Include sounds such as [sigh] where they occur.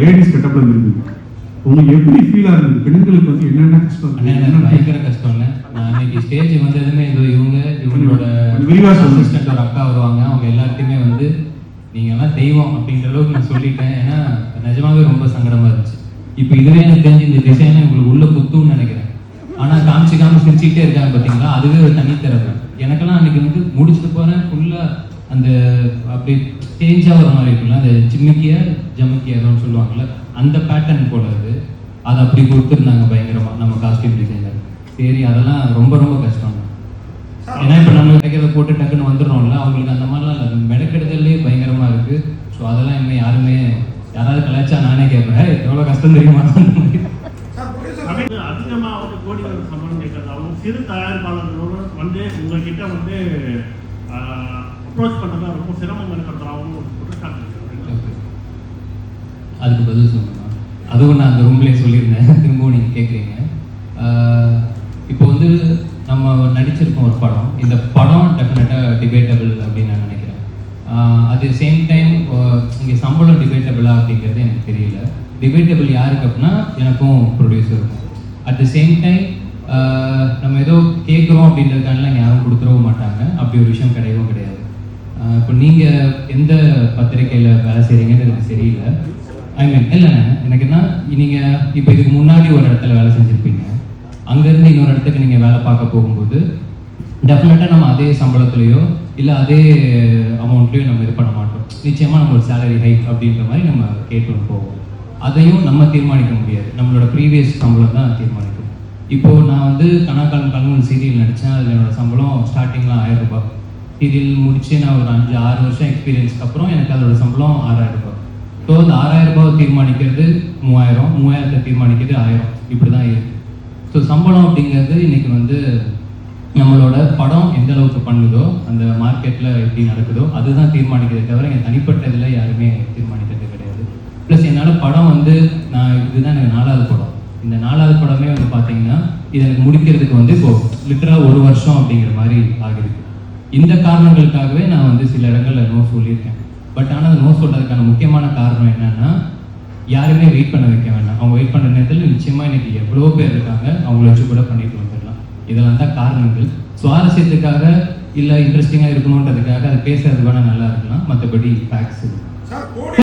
Ladies கெட்டப்ல இருந்திருக்கு உங்களுக்கு எப்படி ஃபீலா இருந்தது? பெண்களுக்கு வந்து என்னென்ன கஷ்டம்? என்ன பயங்கர கஷ்டம்ண்ணே நான் அன்னைக்கு ஸ்டேஜ் வந்ததுமே இதோ இவங்க இவங்களோட. அசிஸ்டன்ட் ஒரு அக்கா வருவாங்க. அவங்க எல்லாத்தையுமே வந்து நீங்க எல்லாம் தெய்வம் அப்படின்ற அளவுக்கு நான் சொல்லிட்டேன். ஏன்னா நிஜமாவே ரொம்ப சங்கடமா இருந்துச்சு. இப்போ இதுவே எனக்கு தெரிஞ்சு இந்த டிசைனை உங்களுக்கு உள்ள குத்தும்னு நினைக்கிறேன். ஆனா காமிச்சு காமிச்சு சிரிச்சுக்கிட்டே இருக்காங்க பாத்தீங்களா? அதுவே ஒரு தனித்திறமை. எனக்கெல்லாம் அன்னைக்கு வந்து முடிச்சுட்டு போறேன். ஃபுல்லா அந்த அப்படி சேஞ்சாக வர மாதிரி இருக்குல்ல அந்த ஜிம்மிக்கிய ஜமிக்கிய ஏதோன்னு சொல்லுவாங்கல்ல அந்த பேட்டர்ன் போல அது. அதை அப்படி கொடுத்துருந்தாங்க பயங்கரமா நம்ம காஸ்டியூம் டிசைனர் சரி அதெல்லாம் ரொம்ப ரொம்ப கஷ்டம். ஏன்னா இப்போ நம்ம கிடைக்கிறத போட்டு டக்குன்னு வந்துடுறோம்ல அவங்களுக்கு அந்த மாதிரிலாம் இல்லை. மெனக்கெடுதல்லே பயங்கரமா இருக்கு. ஸோ அதெல்லாம் இனிமேல் யாருமே யாராவது கலாச்சா நானே கேட்பேன். "ஏய், எவ்வளவு கஷ்டம் தெரியுமா? அதிகமாக வந்து கோடிகள் சம்பளம் கேட்கறது அவங்க சிறு தயாரிப்பாளர்களோட வந்து உங்ககிட்ட வந்து அப்ரோச் பண்ணுறதா ரொம்ப சிரமம் இருக்கிறதா குற்றச்சாட்டு அதுக்கு பதில் சொல்லணுமா? அதுவும் நான் அந்த ரூம்லேயே சொல்லியிருந்தேன். [laughs] திரும்பவும் நீங்கள் கேட்குறீங்க இப்போ வந்து நம்ம நடிச்சிருக்கோம் ஒரு படம். இந்த படம் டெஃபினட்டாக டிபேட்டபிள் அப்படின்னு நான் நினைக்கிறேன். அட் தி சேம் டைம் இங்கே சம்பளம் டிபேட்டபிளா அப்படிங்கிறது எனக்கு தெரியல. டிபேட்டபிள் யாருக்கு அப்படின்னா எனக்கும் ப்ரொடியூசருக்கும் அட் தி சேம் டைம் நம்ம ஏதோ கேட்குறோம் அப்படின்றதுக்கானலாம் யாரும் கொடுத்துடவும் மாட்டாங்க. அப்படி ஒரு விஷயம் கிடையவும் கிடையாது. இப்போ நீங்கள் எந்த பத்திரிக்கையில் வேலை செய்கிறீங்கன்னு எனக்கு தெரியல. ஐ மீன் இல்லைண்ணே எனக்கு என்ன நீங்கள் இப்போ இதுக்கு முன்னாடி ஒரு இடத்துல வேலை செஞ்சுருப்பீங்க. அங்கேருந்து இன்னொரு இடத்துக்கு நீங்கள் வேலை பார்க்க போகும்போது டெஃபினட்டாக நம்ம அதே சம்பளத்துலேயோ இல்லை அதே அமௌண்ட்லேயோ நம்ம இது பண்ண மாட்டோம். நிச்சயமாக நம்ம ஒரு சேலரி ஹைக் அப்படின்ற மாதிரி நம்ம கேட்டு போவோம். அதையும் நம்ம தீர்மானிக்க முடியாது. நம்மளோட ப்ரீவியஸ் சம்பளம் தான் தீர்மானிக்கும். இப்போ நான் வந்து கணக்கான் கண்மன் சீரியல் நடித்தேன் அதில் என்னோடய சம்பளம் ஸ்டார்டிங்லாம் ஆயிரம் ரூபாய். இதில் முடிச்சு நான் ஒரு அஞ்சு ஆறு வருஷம் எக்ஸ்பீரியன்ஸ்க்கு அப்புறம் எனக்கு அதோட சம்பளம் ஆறாயிரம் ரூபாய். ஸோ அந்த ஆறாயிரம் ரூபாய் தீர்மானிக்கிறது மூவாயிரம் மூவாயிரத்தை தீர்மானிக்கிறது ஆயிரம். இப்படி தான் இருக்கு. ஸோ சம்பளம் அப்படிங்கிறது இன்னைக்கு வந்து நம்மளோட படம் எந்த அளவுக்கு பண்ணுதோ அந்த மார்க்கெட்டில் எப்படி நடக்குதோ அதுதான் தீர்மானிக்கிறதே தவிர என் தனிப்பட்ட இதில் யாருமே தீர்மானிக்கிறது கிடையாது. ப்ளஸ் என்னால் படம் வந்து நான் இதுதான் எனக்கு நாலாவது படம். இந்த நாலாவது படமே வந்து பார்த்தீங்கன்னா இது எனக்கு முடிக்கிறதுக்கு வந்து இப்போ லிட்டராக ஒரு வருஷம் அப்படிங்கிற மாதிரி ஆகிருக்கு இந்த காரணங்களுக்காகவே நான் வந்து சில இடங்களில் நோ சொல்லியிருக்கேன். பட் ஆனால் அந்த நோ சொல்றதுக்கான முக்கியமான காரணம் என்னன்னா யாருமே வெயிட் பண்ண வைக்க வேண்டாம். அவங்க வெயிட் பண்ணுற நேரத்தில் நிச்சயமாக இன்னைக்கு எவ்வளோ பேர் இருக்காங்க அவங்கள வச்சு கூட பண்ணிட்டு வந்துடலாம். இதெல்லாம் தான் காரணங்கள். சுவாரஸ்யத்துக்காக இல்லை இன்ட்ரெஸ்டிங்காக இருக்கணுன்றதுக்காக அதை பேசுறது வேணால் நல்லா இருக்கலாம். மற்றபடி ஃபேக்ஸ்